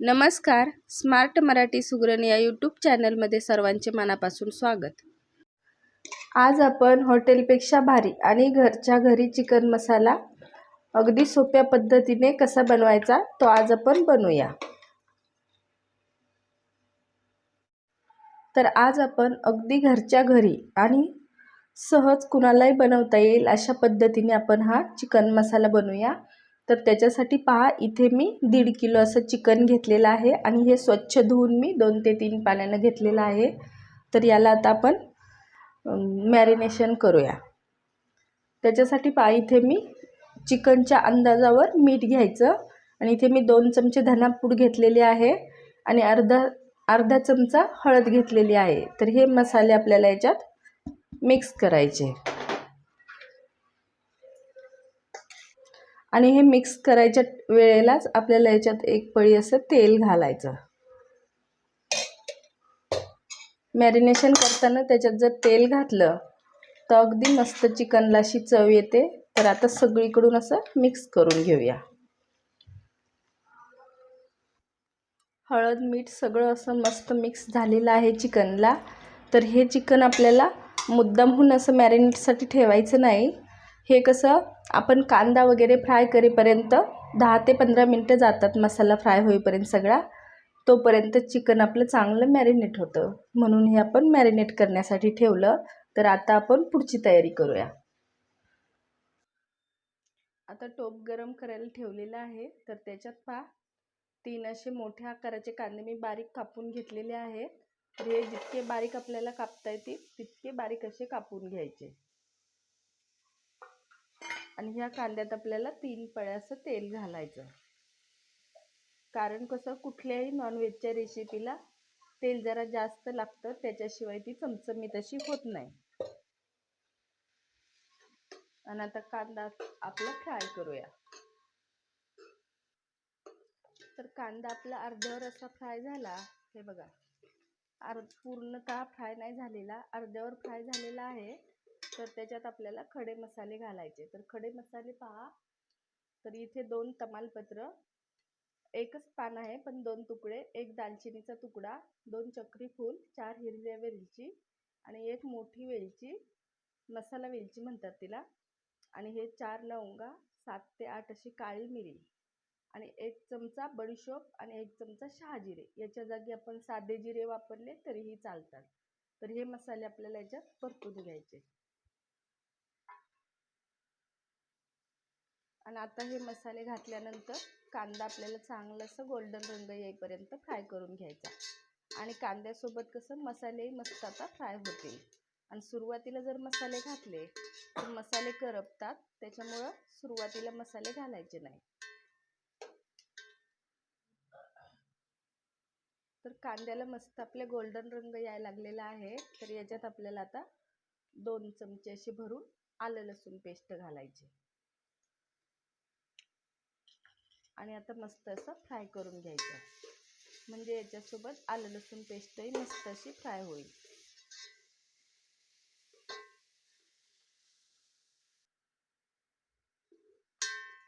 नमस्कार. स्मार्ट मराठी सुगरण या यूट्यूब चॅनलमध्ये सर्वांचे मनापासून स्वागत. आज आपण हॉटेलपेक्षा भारी आणि घरच्या घरी चिकन मसाला अगदी सोप्या पद्धतीने कसा बनवायचा तो आज आपण बनवूया. तर आज आपण अगदी घरच्या घरी आणि सहज कुणालाही बनवता येईल अशा पद्धतीने आपण हा चिकन मसाला बनवूया. तर त्याच्यासाठी पहा इथे मी दीड किलो असं चिकन घेतलेलं आहे आणि हे स्वच्छ धुवून मी दोन ते तीन पाण्यानं घेतलेलं आहे. तर याला आता आपण मॅरिनेशन करूया. त्याच्यासाठी पहा इथे मी चिकनच्या अंदाजावर मीठ घ्यायचं आणि इथे मी दोन चमचे धनापूड घेतलेले आहे आणि अर्धा अर्धा चमचा हळद घेतलेली आहे. तर हे मसाले आपल्याला याच्यात मिक्स करायचे. आणि हे मिक्स करायच्या वेळेलाच आपल्याला याच्यात एक पळी असं तेल घालायचं. मॅरिनेशन करताना त्याच्यात जर तेल घातलं तर अगदी मस्त चिकनला अशी चव येते. तर आता सगळीकडून असं मिक्स करून घेऊया. हळद मीठ सगळं असं मस्त मिक्स झालेलं आहे चिकनला. तर हे चिकन आपल्याला मुद्दामहून असं मॅरिनेटसाठी ठेवायचं नाही. हे कसं आपण कांदा वगैरे फ्राय करेपर्यंत दहा ते पंधरा मिनटं जातात. मसाला फ्राय होईपर्यंत सगळा. तोपर्यंत चिकन आपलं चांगलं मॅरिनेट होतं. म्हणून हे आपण मॅरिनेट करण्यासाठी ठेवलं. तर आता आपण पुढची तयारी करूया. आता टोप गरम करायला ठेवलेलं आहे. तर त्याच्यात पहा. तीन असे मोठ्या आकाराचे कांदे मी बारीक कापून घेतलेले आहेत. तर हे जितके बारीक आपल्याला कापता येतील तितके बारीक असे कापून घ्यायचे. आणि ह्या कांद्यात आपल्याला तीन पळ्याचं तेल घालायचं. कारण कसं कुठल्याही नॉनव्हेजच्या रेसिपीला तेल जरा जास्त लागतं त्याच्याशिवाय ती चमचमीत अशी होत नाही. आणि आता कांदा आपला फ्राय करूया. तर कांदा आपला अर्ध्यावर असा फ्राय झाला हे बघा. अर्ध पूर्णतः फ्राय नाही झालेला अर्ध्यावर फ्राय झालेला आहे. तर त्याच्यात आपल्याला खडे मसाले घालायचे. तर खडे मसाले पहा. तर इथे दोन तमालपत्र एकच पान आहे पण दोन तुकडे एक दालचिनीचा तुकडा दोन चक्री फूल चार हिरव्या वेलची आणि एक मोठी वेलची मसाला वेलची म्हणतात तिला. आणि हे चार लवंगा सात ते आठ अशी काळी मिरी आणि एक चमचा बडीशोप आणि एक चमचा शहाजिरे. याच्या जागी आपण साधे जिरे वापरले तरीही चालतात. तर हे मसाले आपल्याला याच्यात परतून घ्यायचे. आणि आता हे मसाले घातल्यानंतर कांदा आपल्याला चांगलं असं गोल्डन रंग येईपर्यंत फ्राय करून घ्यायचा. आणि कांद्यासोबत कसं मसालेही मस्त आता फ्राय होतील. आणि सुरुवातीला जर मसाले घातले तर मसाले करपतात त्याच्यामुळं सुरुवातीला मसाले घालायचे नाही. तर कांद्याला मस्त आपले गोल्डन रंग यायला लागलेला आहे तर याच्यात आपल्याला आता दोन चमचे असे भरून आलं लसूण पेस्ट घालायचे. आणि आता मस्त असं फ्राय करून घ्यायचं म्हणजे याच्यासोबत आलं लसूण पेस्टही मस्त अशी फ्राय होईल.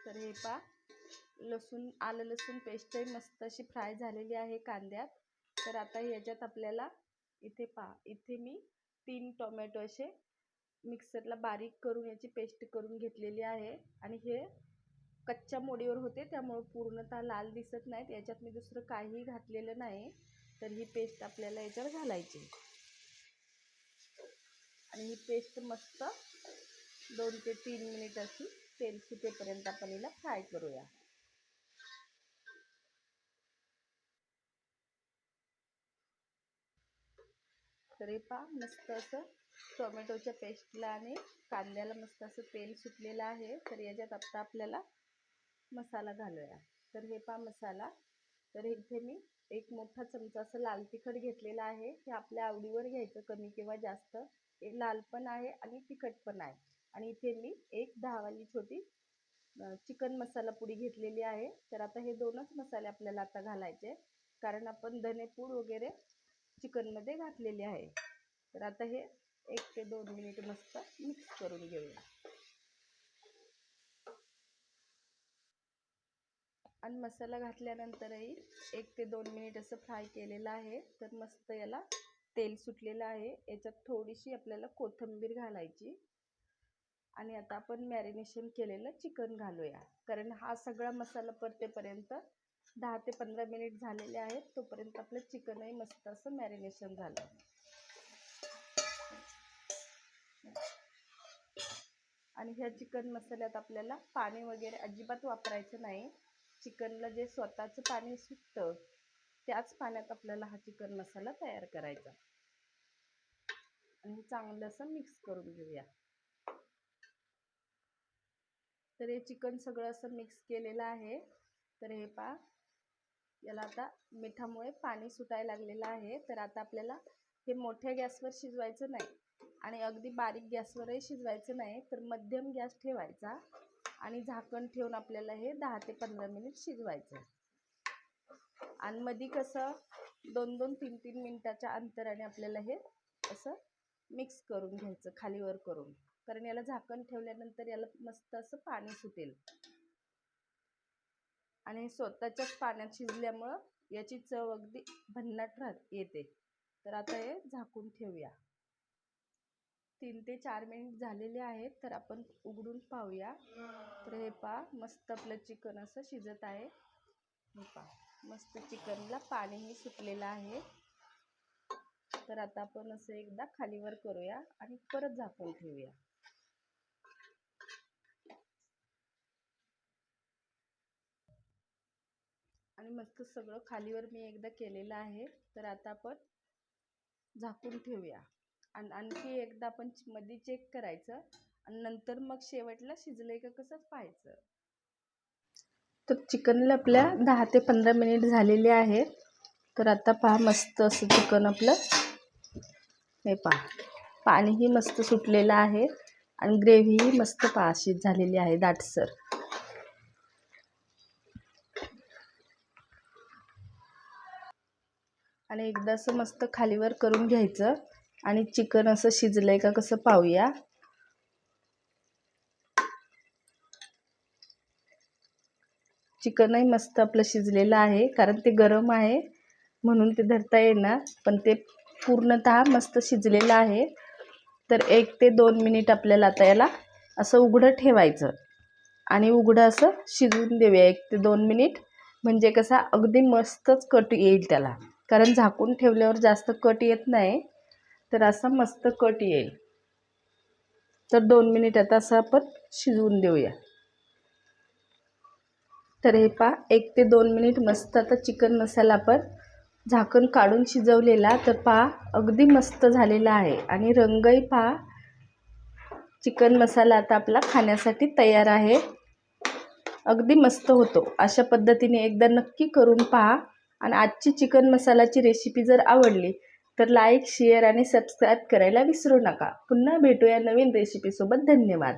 तर हे पा लसूण आलं लसूण पेस्टही मस्त अशी फ्राय झालेली आहे कांद्यात. तर आता याच्यात आपल्याला इथे पा इथे मी तीन टोमॅटो असे मिक्सरला बारीक करून याची पेस्ट करून घेतलेली आहे. आणि हे कच्च्या मोडीवर होते त्यामुळं पूर्णतः लाल दिसत नाहीत. याच्यात मी दुसरं काहीही घातलेलं नाही तर ही पेस्ट आपल्याला याच्यावर घालायची. आणि ही पेस्ट मस्त दोन ते तीन मिनिट अशी तेल सुटेपर्यंत आपण हिला फ्राय करूया. तरी पा मस्त असं टोमॅटोच्या पेस्टला आणि कांद्याला मस्त असं तेल सुटलेलं आहे. तर याच्यात आता आपल्याला मसाला घालूया. तर हे पा मसाला. तर इथे मी एक मोठा चमचा असं लाल तिखट घेतलेला आहे. हे आपल्या आवडीवर घ्यायचं कमी किंवा जास्त. हे लाल पण आहे आणि तिखट पण आहे. आणि इथे मी एक दहावाली छोटी चिकन मसाला पुडी घेतलेली आहे. तर आता हे दोनच मसाले आपल्याला आता घालायचे कारण आपण धनेपूड वगैरे चिकनमध्ये घातलेली आहे. तर आता हे एक ते दोन मिनिट मस्त मिक्स करून घेऊया. आणि मसाला घातल्यानंतरही एक ते दोन मिनिट असं फ्राय केलेलं आहे. तर मस्त याला तेल सुटलेलं आहे. याच्यात थोडीशी आपल्याला कोथिंबीर घालायची. आणि आता आपण मॅरिनेशन केलेलं चिकन घालूया. कारण हा सगळा मसाला परतेपर्यंत दहा ते पंधरा मिनिट झालेले आहेत. तोपर्यंत आपलं चिकनही मस्त असं मॅरिनेशन झालं. आणि ह्या चिकन मसाल्यात आपल्याला पाणी वगैरे अजिबात वापरायचं नाही. चिकनला जे स्वतःचं पाणी सुटतं त्याच पाण्यात आपल्याला हा चिकन मसाला तयार करायचा. आणि चांगलं असं मिक्स करून घेऊया. तर हे चिकन सगळं असं मिक्स केलेलं आहे. तर हे पा याला आता मिठामुळे पाणी सुटायला लागलेलं आहे. तर आता आपल्याला हे मोठ्या गॅसवर शिजवायचं नाही आणि अगदी बारीक गॅसवरही शिजवायचं नाही तर मध्यम गॅस ठेवायचा. आणि झाकण ठेवून आपल्याला हे दहा ते पंधरा मिनिट शिजवायचं आणि मध्ये कसं दोन दोन तीन तीन मिनटाच्या अंतराने आपल्याला हे असं मिक्स करून घ्यायचं खालीवर करून. कारण याला झाकण ठेवल्यानंतर याला मस्त असं पाणी सुटेल. आणि स्वतःच्याच पाण्यात शिजल्यामुळं याची चव अगदी भन्नाट राहत येते. तर आता हे झाकून ठेवूया. तीन ते चार मिनिट झालेले आहेत तर आपण उघडून पाहूया. तर हे पा मस्त आपलं चिकन असं शिजत आहे. हे पा मस्त चिकनला पाणीही सुटलेलं आहे. तर आता आपण असं एकदा खालीवर करूया आणि परत झाकून ठेवूया. आणि मस्त सगळं खालीवर मी एकदा केलेलं आहे. तर आता आपण झाकून ठेवूया. आणि आणखी एकदा आपण मध्ये चेक करायचं. आणि नंतर मग शेवटला शिजलंय का कसं पाहायचं. तर चिकनला आपल्या दहा ते पंधरा मिनिट झालेले आहेत. तर आता पहा मस्त असं चिकन आपलं. हे पहा. पाणीही मस्त सुटलेलं आहे. आणि ग्रेव्हीही मस्त पाशीत झालेली आहे दाटसर. आणि एकदा असं मस्त खालीवर करून घ्यायचं. आणि चिकन असं शिजलं आहे का कसं पाहूया. चिकनही मस्त आपलं शिजलेलं आहे कारण ते गरम आहे म्हणून ते धरता येणार पण ते पूर्णत मस्त शिजलेलं आहे. तर एक ते दोन मिनिट आपल्याला आता याला असं उघडं ठेवायचं आणि उघडं असं शिजवून देऊया एक ते दोन मिनिट. म्हणजे कसा अगदी मस्तच कट येईल त्याला कारण झाकून ठेवल्यावर जास्त कट येत नाही. तर असा मस्त कट येईल. तर दोन मिनिट आता असं आपण शिजवून देऊया. तर हे पा एक ते दोन मिनिट मस्त आता चिकन मसाला आपण झाकण काढून शिजवलेला तर पहा अगदी मस्त झालेला आहे. आणि रंगही पहा चिकन मसाला आता आपला खाण्यासाठी तयार आहे. अगदी मस्त होतो. अशा पद्धतीने एकदा नक्की करून पहा. आणि आजची चिकन मसालाची रेसिपी जर आवडली तर लाईक शेअर आणि सबस्क्राईब करायला विसरू नका. पुन्हा भेटूया नवीन रेसिपीसोबत धन्यवाद.